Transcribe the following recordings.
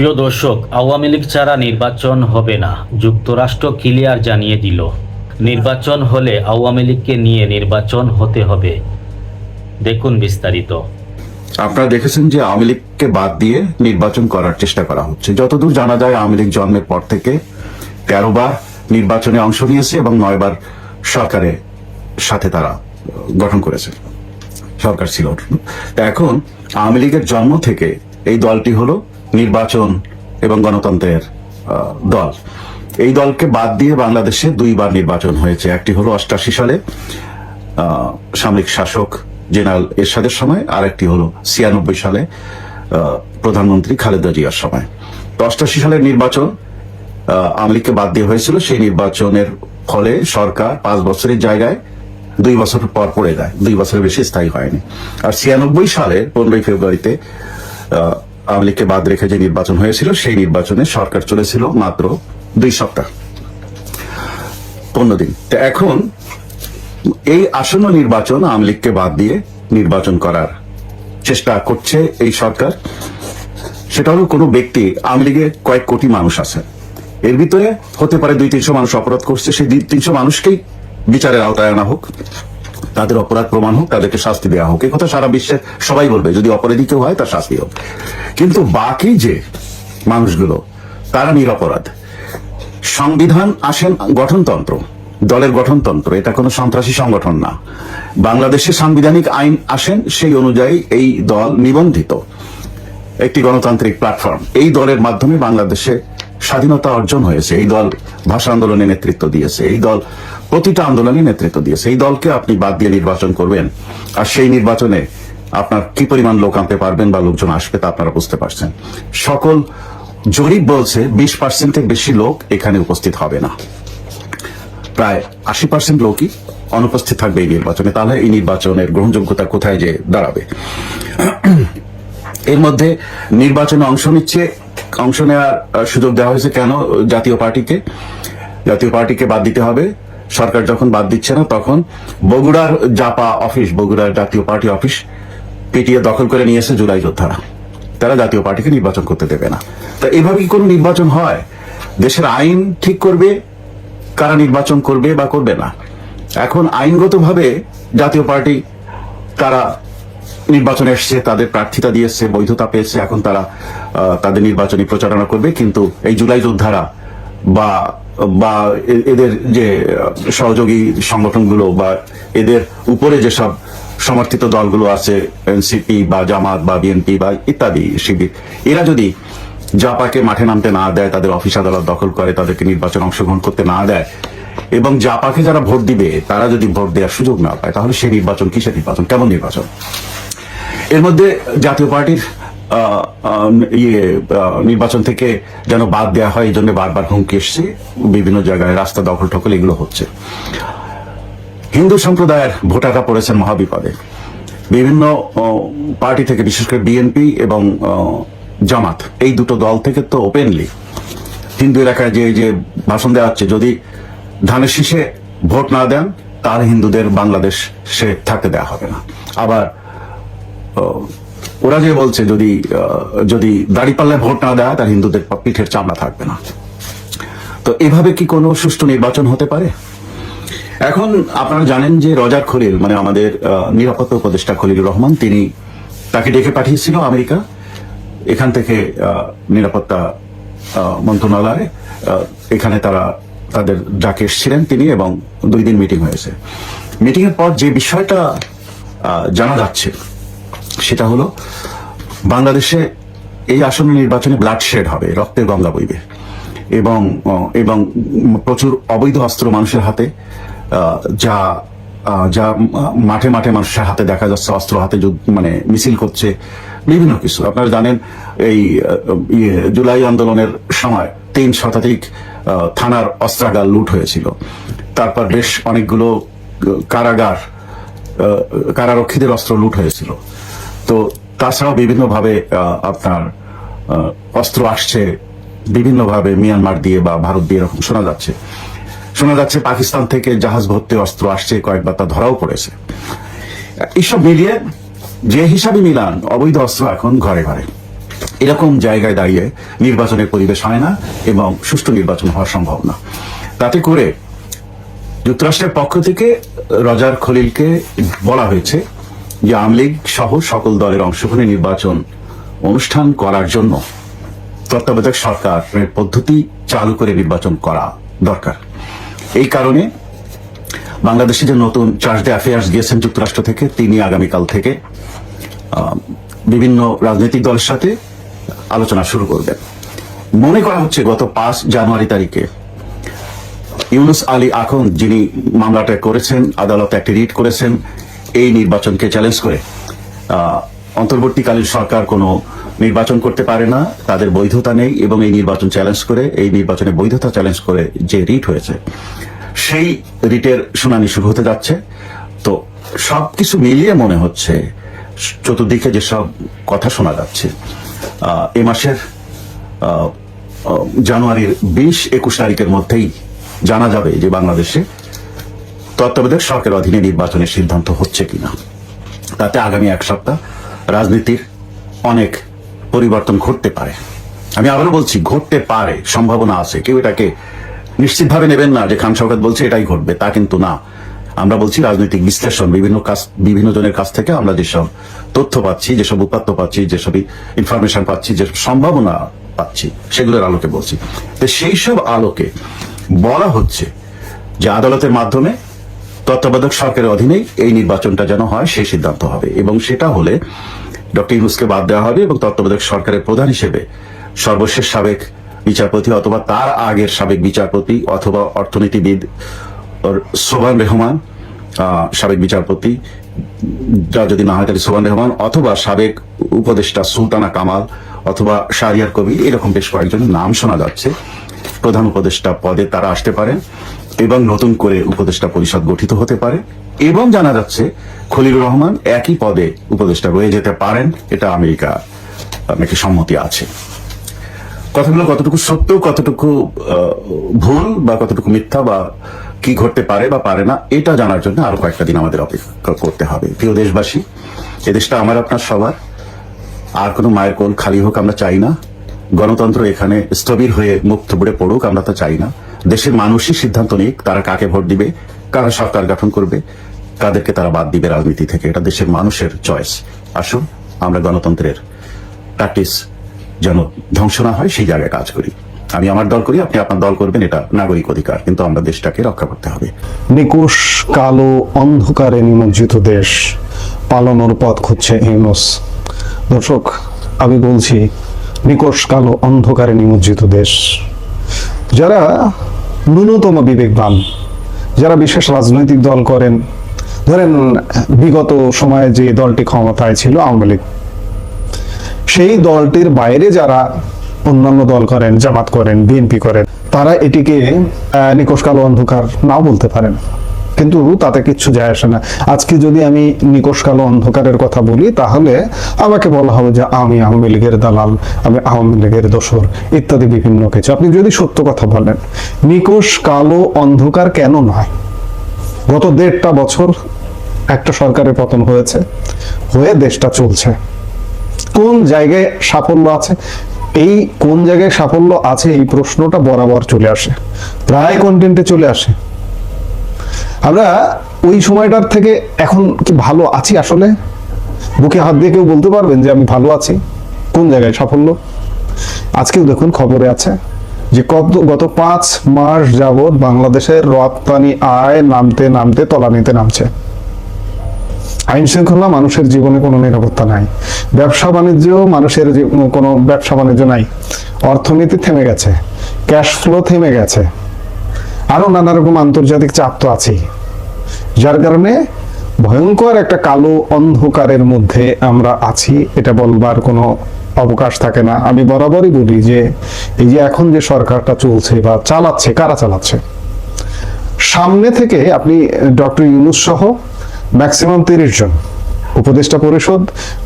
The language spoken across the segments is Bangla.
প্রিয় দর্শক, আওয়ামী লীগ ছাড়া নির্বাচন হবে না, যুক্তরাষ্ট্র ক্লিয়ার জানিয়ে দিল। নির্বাচন হলে আওয়ামী লীগকে নিয়ে নির্বাচন হতে হবে। দেখুন বিস্তারিত। আপনারা দেখেছেন যে আওয়ামী লীগকে বাদ দিয়ে নির্বাচন করার চেষ্টা করা হচ্ছে। যতদূর জানা যায়, আওয়ামী লীগ জন্মের পর থেকে তেরো বার নির্বাচনে অংশ নিয়েছে এবং নয়বার সরকারের সাথে তারা গঠন করেছে। সরকার ছিল। এখন আওয়ামী লীগের জন্ম থেকে এই দলটি হলো নির্বাচন এবং গণতন্ত্রের দল। এই দলকে বাদ দিয়ে বাংলাদেশে দুইবার নির্বাচন হয়েছে। একটি হলো অষ্টাশি সালে সামরিক শাসক জেনারেল এরশাদের সময় আর একটি হলো ছিয়ানব্বই সালে প্রধানমন্ত্রী খালেদা জিয়ার সময়। তো অষ্টাশি সালের নির্বাচন আওয়ামী বাদ দিয়ে হয়েছিল। সেই নির্বাচনের ফলে সরকার পাঁচ বছরের জায়গায় দুই বছর পর পড়ে যায়। দুই বছরের বেশি স্থায়ী হয়নি। আর ছিয়ানব্বই সালের পনেরোই ফেব্রুয়ারিতে আওয়ামী লীগকে বাদ রেখে যে নির্বাচন হয়েছিল, সেই নির্বাচনে সরকার চলেছিল মাত্র দুই সপ্তাহ, পনেরো দিন। এখন এই আসন্ন নির্বাচন আওয়ামী লীগকে বাদ দিয়ে নির্বাচন করার চেষ্টা করছে এই সরকার। সেটা হলো কোনো ব্যক্তি, আওয়ামী লীগে কয়েক কোটি মানুষ আছে। এর ভিতরে হতে পারে দুই তিনশো মানুষ অপরাধ করছে, সেই দুই তিনশো মানুষকেই বিচারের আওতায় আনা হোক। তাদের অপরাধ প্রমাণ হোক, তাদেরকে শাস্তি দেওয়া হোক। কথা সারা বিশ্বে সবাই বলবে, যদি অপরাধী কেউ হয়, তার শাস্তি হোক। কিন্তু বাকি যে মানুষগুলো, তারা নিরপরাধ। সংবিধান আসেন গঠনতন্ত্র, দলের গঠনতন্ত্র। এটা কোনো সন্ত্রাসী সংগঠন না। বাংলাদেশে সাংবিধানিক আইন আসেন সেই অনুযায়ী এই দল নিবন্ধিত। একটি গণতান্ত্রিক প্ল্যাটফর্ম এই দলের মাধ্যমে বাংলাদেশে স্বাধীনতা অর্জন হয়েছে। এই দল ভাষা আন্দোলনে নেতৃত্ব দিয়েছে। এই দল প্রতিটা আন্দোলনে নেতৃত্ব দিয়েছে। এই দলকে আপনি বাদ দিয়ে নির্বাচন করবেন। আর সেই নির্বাচনে আপনার কি পরিমাণ লোক আনতে পারবেন বা লোকজন আসবে তা আপনারা বুঝতে পারছেন। সকল জরিপ বলছে বিশ পার্সেন্টের বেশি লোক এখানে উপস্থিত হবে না। প্রায় আশি পার্সেন্ট লোকই অনুপস্থিত থাকবে এই নির্বাচনে। তাহলে এই নির্বাচনের গ্রহণযোগ্যতা কোথায় যে দাঁড়াবে? এর মধ্যে নির্বাচনে অংশ নিচ্ছে অংশ নেওয়ার সুযোগ দেওয়া হয়েছে। কেন? জাতীয় পার্টিকে। জাতীয় পার্টিকে বাদ দিতে হবে। সরকার যখন বাদ দিচ্ছে না, তখন বগুড়ার জাপা অফিস, বগুড়ার জাতীয় পার্টি অফিস পিটিএ দখল করে নিয়েছে জুলাই যোদ্ধারা। তারা জাতীয় পার্টিকে নির্বাচন করতে দেবে না। তা এভাবে কি কোনো নির্বাচন হয়? দেশের আইন ঠিক করবে? কারা নির্বাচন করবে বা করবে না? এখন আইনগতভাবে জাতীয় পার্টি, তারা নির্বাচনে এসছে, তাদের প্রার্থিতা দিয়েছে, বৈধতা পেয়েছে, এখন তারা তাদের নির্বাচনী প্রচারণা করবে। কিন্তু এই জুলাই যোদ্ধারা বা বা এদের যে সহযোগী সংগঠনগুলো বা এদের উপরে যেসব সমর্থিত দলগুলো আছে, এনসিপি বা জামাত বা বিএনপি বা ইত্যাদি, শিবির, এরা যদি জাপাকে মাঠে নামতে না দেয়, তাদের অফিস আদালত দখল করে, তাদেরকে নির্বাচন অংশগ্রহণ করতে না দেয়, এবং জাপাকে যারা ভোট দিবে, তারা যদি ভোট দেওয়ার সুযোগ না পায়, তাহলে সেই নির্বাচন কিসের নির্বাচন? কেমন নির্বাচন? এর মধ্যে জাতীয় পার্টির ইয়ে নির্বাচন থেকে যেন বাদ দেওয়া হয় এই জন্য বারবার হুমকি এসছে। বিভিন্ন জায়গায় রাস্তা দখল টখল এগুলো হচ্ছে। হিন্দু সম্প্রদায়ের ভোটাররা পড়েছেন মহাবিপদে। বিভিন্ন পার্টি থেকে, বিশেষ করে বিএনপি এবং জামাত, এই দুটো দল থেকে তো ওপেনলি হিন্দু এলাকায় যে যে ভাষণ দেওয়া হচ্ছে, যদি ধানের শীষে ভোট না দেন তার হিন্দুদের বাংলাদেশ সে থাকতে দেওয়া হবে না। আবার ওরা যে বলছে যদি যদি দাড়িপাল্লায় ভোট না দেয়, তার হিন্দুদের পিঠের চামড়া থাকবে না। তো এভাবে কি কোনো সুষ্ঠু নির্বাচন হতে পারে? এখন আপনারা জানেন যে রজার খলিল মানে আমাদের নিরাপত্তা উপদেষ্টা খলিলুর রহমান, তিনি তাকে ডেকে পাঠিয়েছিল আমেরিকা। এখান থেকে নিরাপত্তা মন্ত্রণালয়ে এখানে তারা তাদের ডাকে এসেছিলেন তিনি এবং দুই দিন মিটিং হয়েছে। মিটিং এর পর যে বিষয়টা জানা যাচ্ছে সেটা হলো, বাংলাদেশে এই আসন্ন নির্বাচনে ব্লাড শেড হবে, রক্তের গঙ্গা বইবে। এবং এবং প্রচুর অবৈধ অস্ত্র মানুষের হাতে যা যা মাঠে মাঠে মানুষের হাতে দেখা যাচ্ছে, অস্ত্র হাতে মানে মিছিল করছে, বিভিন্ন কিছু। আপনারা জানেন, এই ইয়ে জুলাই আন্দোলনের সময় তিন শতাধিক থানার অস্ত্রাগার লুট হয়েছিল। তারপর বেশ অনেকগুলো কারাগার কারারক্ষীদের অস্ত্র লুট হয়েছিল। তো তাছাড়াও বিভিন্নভাবে আপনার অস্ত্র আসছে, বিভিন্নভাবে মিয়ানমার দিয়ে বা ভারত দিয়ে এরকম শোনা যাচ্ছে। শোনা যাচ্ছে পাকিস্তান থেকে জাহাজ ভর্তি অস্ত্র আসছে, কয়েকবার তা ধরাও পড়েছে। এইসব মিলিয়ে যে হিসাবে মিলান, অবৈধ অস্ত্র এখন ঘরে ঘরে। এরকম জায়গায় দাঁড়িয়ে নির্বাচনের পরিবেশ হয় না এবং সুষ্ঠু নির্বাচন হওয়া সম্ভব না। তাতে করে যুক্তরাষ্ট্রের পক্ষ থেকে রজার খলিলকে বলা হয়েছে যে আওয়ামী লীগ সহ সকল দলের অংশগ্রহণে নির্বাচন অনুষ্ঠান করার জন্য তত্ত্বাবধায়ক সরকারের পদ্ধতি চালু করে নির্বাচন করা দরকার। এই কারণে বাংলাদেশে যে নতুন চার্জ ডে অ্যাফেয়ার্স গিয়েছেন যুক্তরাষ্ট্র থেকে, তিনি আগামীকাল থেকে বিভিন্ন রাজনৈতিক দলের সাথে আলোচনা শুরু করবেন। মনে করা হচ্ছে গত পাঁচ জানুয়ারি তারিখে ইউনুস আলী আখন যিনি মামলাটা করেছেন, আদালতে একটি রিট করেছেন এই নির্বাচনকে চ্যালেঞ্জ করে অন্তর্বর্তীকালীন সরকার কোনো নির্বাচন করতে পারে না, তাদের বৈধতা নেই এবং এই নির্বাচন চ্যালেঞ্জ করে, এই নির্বাচনে বৈধতা চ্যালেঞ্জ করে যে রিট হয়েছে, সেই রিটের শুনানি শুরু হতে যাচ্ছে। তো সবকিছু মিলিয়ে মনে হচ্ছে, চতুর্দিকে যেসব কথা শোনা যাচ্ছে এ মাসের জানুয়ারির বিশ একুশ তারিখের মধ্যেই জানা যাবে যে বাংলাদেশে তত্ত্বাবধায়ক সরকারের অধীনে নির্বাচনের সিদ্ধান্ত হচ্ছে কিনা। তাতে আগামী এক সপ্তাহ রাজনীতির অনেক পরিবর্তন ঘটতে পারে। আমি আবারও বলছি, ঘটতে পারে, সম্ভাবনা আছে। কেউ এটাকে নিশ্চিতভাবে নেবেন না যে খান শওকত বলছে এটাই ঘটবে, তা কিন্তু না। আমরা বলছি, রাজনৈতিক বিশ্লেষণ, বিভিন্ন কাজ, বিভিন্ন জনের কাছ থেকে আমরা যেসব তথ্য পাচ্ছি, যেসব উপাত্ত পাচ্ছি যেসব ইনফরমেশন পাচ্ছি, যে সম্ভাবনা পাচ্ছি, সেগুলোর আলোকে বলছি। তো সেই সব আলোকে বলা হচ্ছে যে আদালতের মাধ্যমে তত্ত্বাবধায়ক সরকারের অধীনেই এই নির্বাচনটা যেন হয়, সেই সিদ্ধান্ত হবে। এবং সেটা হলে ডক্টর ইউনুসকে বাদ দেওয়া হবে এবং তত্ত্বাবধায়ক সরকারের প্রধান হিসেবে সর্বশেষ সাবেক বিচারপতি অথবা তার আগের সাবেক বিচারপতি অথবা অর্থনীতিবিদ সোবান রহমান সাবেক বিচারপতি যা যদি না হয় তাহলে রহমান অথবা সাবেক উপদেষ্টা সুলতানা কামাল অথবা শাহরিয়ার কবির, এরকম বেশ কয়েকজনের নাম শোনা যাচ্ছে। প্রধান উপদেষ্টা পদে তারা আসতে পারেন। এবং নতুন করে উপদেষ্টা পরিষদ গঠিত হতে পারে এবং জানা যাচ্ছে খলিলুর রহমান একই পদে উপদেষ্টা রয়ে যেতে পারেন, এটা আমেরিকা নাকি সম্মতি আছে। কথাগুলো কতটুকু সত্য, কতটুকু ভুল বা কতটুকু মিথ্যা বা কি ঘটতে পারে বা পারে না, এটা জানার জন্য আরও কয়েকটা দিন আমাদের অপেক্ষা করতে হবে। প্রিয় দেশবাসী, এ দেশটা আমার আপনার সবার। আর কোনো মায়ের কোল খালি হোক আমরা চাই না। গণতন্ত্র এখানে স্থবির হয়ে মুখ থুবড়ে পড়ুক, আমরা তো চাই না। দেশের মানুষই সিদ্ধান্ত নিক তারা কাকে ভোট দিবে, কারা সরকার গঠন করবে, কাদেরকে তারা বাদ দিবে রাজনীতি থেকে। এটা দেশের মানুষের চয়েস আসুন, আমরা গণতন্ত্রের প্র্যাকটিস যেন ধ্বংস না হয়, সেই জায়গায় কাজ করি। আমি আমার দল করি, আপনি আপনার দল করবেন, এটা নাগরিক অধিকার। কিন্তু আমরা দেশটাকে রক্ষা করতে হবে। নিকুশ, কালো, অন্ধকারে নিমজ্জিত দেশ পালানোর পথ খুঁজছে ইউনুস। দর্শক, আমি বলছি নিকোষ কালো, অন্ধকারে নিমজ্জিত দেশ। যারা ন্যূনতম বিবেকবান। যারা বিশেষ রাজনৈতিক দল করেন ধরেন বিগত সময়ে যে দলটি ক্ষমতায় ছিল আওয়ামী লীগ সেই দলটির বাইরে যারা অন্যান্য দল করেন জামাত করেন বিএনপি করেন তারা এটিকে আহ, নিকোষ কালো অন্ধকার নাও বলতে পারেন। কিন্তু তাতে কিচ্ছু যায় আসে না। আজকে যদি আমি নিকোষ কালো অন্ধকারের কথা বলি, তাহলে আমাকে বলা হবে যে আমি আওয়ামী লীগের দালাল, আমি আওয়ামী লীগের দোসর ইত্যাদি বিভিন্ন কিছু। আপনি যদি সত্য কথা বলেন নিকোষ কালো অন্ধকার কেন নয়? গত দেড়টা বছর একটা সরকারের পতন হয়েছে, হয়ে দেশটা চলছে। কোন জায়গায় সাফল্য আছে? এই কোন জায়গায় সাফল্য আছে এই প্রশ্নটা বরাবর চলে আসে। প্রায় কন্টেন্টে চলে আসে। আমরা ওই সময়টার থেকে এখন কি ভালো আছি আসলে? বুকে হাত দিয়ে কেউ বলতে পারবেন যে আমি ভালো আছি? কোন জায়গায় সাফল্য? আজকেও দেখুন খবরে আছে যে গত পাঁচ মাস যাবৎ বাংলাদেশের রপ্তানি আয় নামতে নামতে তলানিতে নামছে। আইন শৃঙ্খলা মানুষের জীবনে কোনো নিরাপত্তা নাই। ব্যবসা বাণিজ্য মানুষের কোনো ব্যবসা বাণিজ্য নাই। অর্থনীতি থেমে গেছে। ক্যাশ ফ্লো থেমে গেছে। আরও নানা রকম আন্তর্জাতিক চাপ তো আছেই। যার কারণে ভয়ঙ্কর একটা কালো অন্ধকারের মধ্যে আমরা আছি, এটা বলবার কোনো অবকাশ থাকে না। আমি বরাবরই বলি যে, এই যে এখন যে সরকারটা চলছে বা চালাচ্ছে, কারা চালাচ্ছে? সামনে থেকে আপনি ডক্টর ইউনুস সহ ম্যাক্সিমাম তিরিশ জন। উপদেষ্টা পরিষদ,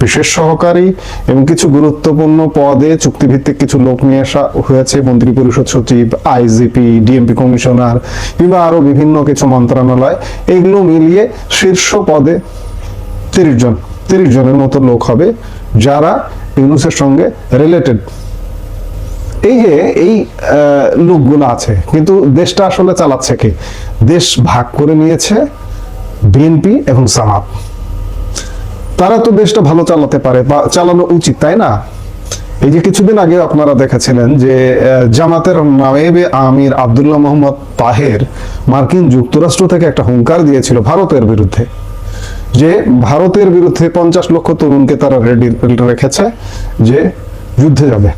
বিশেষ সহকারী এবং কিছু গুরুত্বপূর্ণ পদে চুক্তিভিত্তিক কিছু লোক নিয়ে আসা হয়েছে। মন্ত্রী পরিষদ সচিব, আইজিপি, ডিএমপি কমিশনার কিংবা আরও বিভিন্ন কিছু মন্ত্রণালয়। এগুলো মিলিয়ে শীর্ষ পদে তিরিশ জন, তিরিশ জনের মতো লোক হবে যারা ইউনুসের সঙ্গে রিলেটেড এই যে, এই লোকগুলো আছে, কিন্তু দেশটা আসলে চালাচ্ছে কি? দেশ ভাগ করে নিয়েছে বিএনপি এবং জামাত তারা তো দেশটা ভালো চালাতে পারে বা চালানো উচিত, তাই না? এই যে কিছুদিন আগে আপনারা দেখেছিলেন যে জামাতের নায়েবে আমির আব্দুল্লাহ মোহাম্মদ তাহের মার্কিন যুক্তরাষ্ট্র থেকে একটা হুঙ্কার দিয়েছিল ভারতের বিরুদ্ধে যে, ভারতের বিরুদ্ধে পঞ্চাশ লক্ষ তরুণকে তারা রেডি, রেখেছে যে, যুদ্ধে যাবে।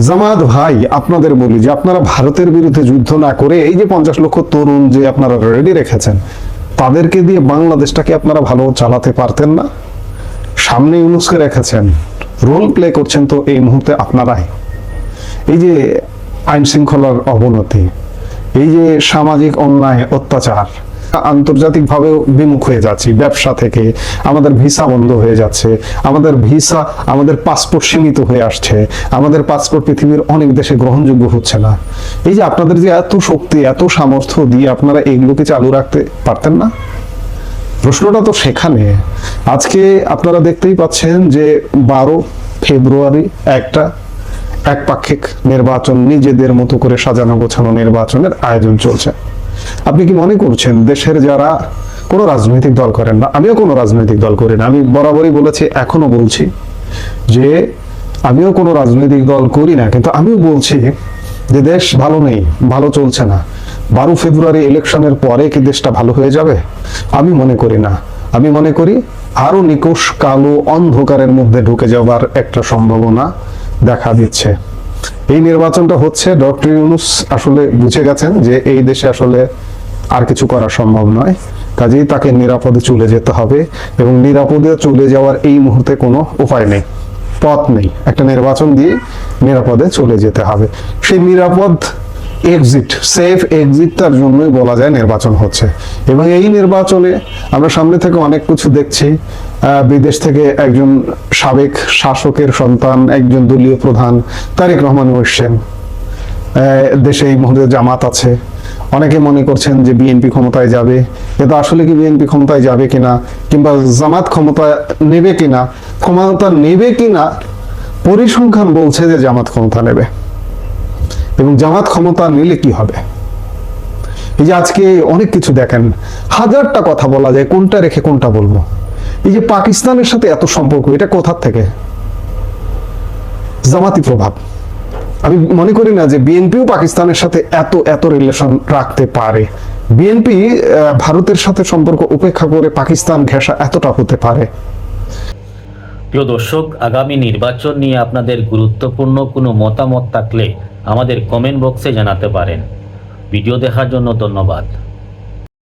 জামাত ভাই, আপনাদের বলি যে, আপনারা ভারতের বিরুদ্ধে যুদ্ধ না করে এই যে পঞ্চাশ লক্ষ তরুণ যে আপনারা রেডি রেখেছেন তাদেরকে দিয়ে বাংলাদেশটাকে আপনারা ভালো চালাতে পারতেন না। সামনে ইউনুসকে রেখেছেন রোল প্লে করছেন তো এই মুহূর্তে আপনারাই। এই যে আইন শৃঙ্খলার অবনতি, এই যে সামাজিক অন্যায়, অত্যাচার আন্তর্জাতিকভাবে বিমুখ হয়ে যাচ্ছি, ব্যবসা থেকে। আমাদের ভিসা বন্ধ হয়ে যাচ্ছে। আমাদের ভিসা, আমাদের পাসপোর্ট সীমিত হয়ে আসছে। আমাদের পাসপোর্ট পৃথিবীর অনেক দেশে গ্রহণযোগ্য হচ্ছে না। এই যে আপনাদের যে এত শক্তি, এত সামর্থ্য দিয়ে আপনারা এইগুলোকে চালু রাখতে পারতেন না? প্রশ্নটা তো সেখানে। আজকে আপনারা দেখতেই পাচ্ছেন যে বারো ফেব্রুয়ারি একটা একপাক্ষিক নির্বাচন, নিজেদের মতো করে সাজানো গোছানো নির্বাচনের আয়োজন চলছে। আপনি কি মনে করছেন দেশের যারা কোনো রাজনৈতিক দল করেন না আমিও কোনো রাজনৈতিক দল করি না, আমি বরাবরই বলেছি, এখনও বলছি যে আমিও কোনো রাজনৈতিক দল করি না, কিন্তু আমিও বলছি যে দেশ ভালো নেই, ভালো চলছে না। বারো ফেব্রুয়ারি ইলেকশনের পরে কি দেশটা ভালো হয়ে যাবে? আমি মনে করি না। আমি মনে করি আরও নিকোষ কালো অন্ধকারের মধ্যে ঢুকে যাওয়ার একটা সম্ভাবনা দেখা দিচ্ছে। এই নির্বাচনটা হচ্ছে, ডক্টর ইউনুস আসলে বুঝে গেছেন যে এই দেশে আসলে আর কিছু করা সম্ভব নয়। কাজেই তাকে নিরাপদে চলে যেতে হবে এবং নিরাপদে চলে যাওয়ার এই মুহূর্তে কোনো উপায় নেই, পথ নেই। একটা নির্বাচন দিয়ে নিরাপদে চলে যেতে হবে। সেই নিরাপদ এক্সিট সেফ এক্সিটটার জন্যই বলা যায় নির্বাচন হচ্ছে। এবং এই নির্বাচনে আমরা সামনে থেকে অনেক কিছু দেখছি। বিদেশ থেকে একজন সাবেক শাসকের সন্তান, একজন দলীয় প্রধান তারেক রহমান এসছেন দেশে এই মুহূর্তে জামাত আছে। অনেকে মনে করছেন যে বিএনপি ক্ষমতায় যাবে। কিন্তু আসলে কি বিএনপি ক্ষমতায় যাবে কিনা কিংবা জামাত ক্ষমতা নেবে কিনা, ক্ষমতা নেবে কিনা, পরিসংখ্যান বলছে যে জামাত ক্ষমতা নেবে। এবং জামাত ক্ষমতা নিলে কি হবে? এই যে আজকে অনেক কিছু দেখেন। হাজারটা কথা বলা যায়, কোনটা রেখে কোনটা বলব? এই যে পাকিস্তানের সাথে এত সম্পর্ক, এটা কোথার থেকে? জামাতি প্রভাব। আমি মনে করি না যে বিএনপিও পাকিস্তানের সাথে এত এত রিলেশন রাখতে পারে। বিএনপি ভারতের সাথে সম্পর্ক উপেক্ষা করে পাকিস্তান ঘেঁষা এতটা হতে পারে। প্রিয় দর্শক, আগামী নির্বাচন নিয়ে আপনাদের গুরুত্বপূর্ণ কোনো মতামত থাকলে আমাদের কমেন্ট বক্সে জানাতে পারেন। ভিডিও দেখার জন্য ধন্যবাদ।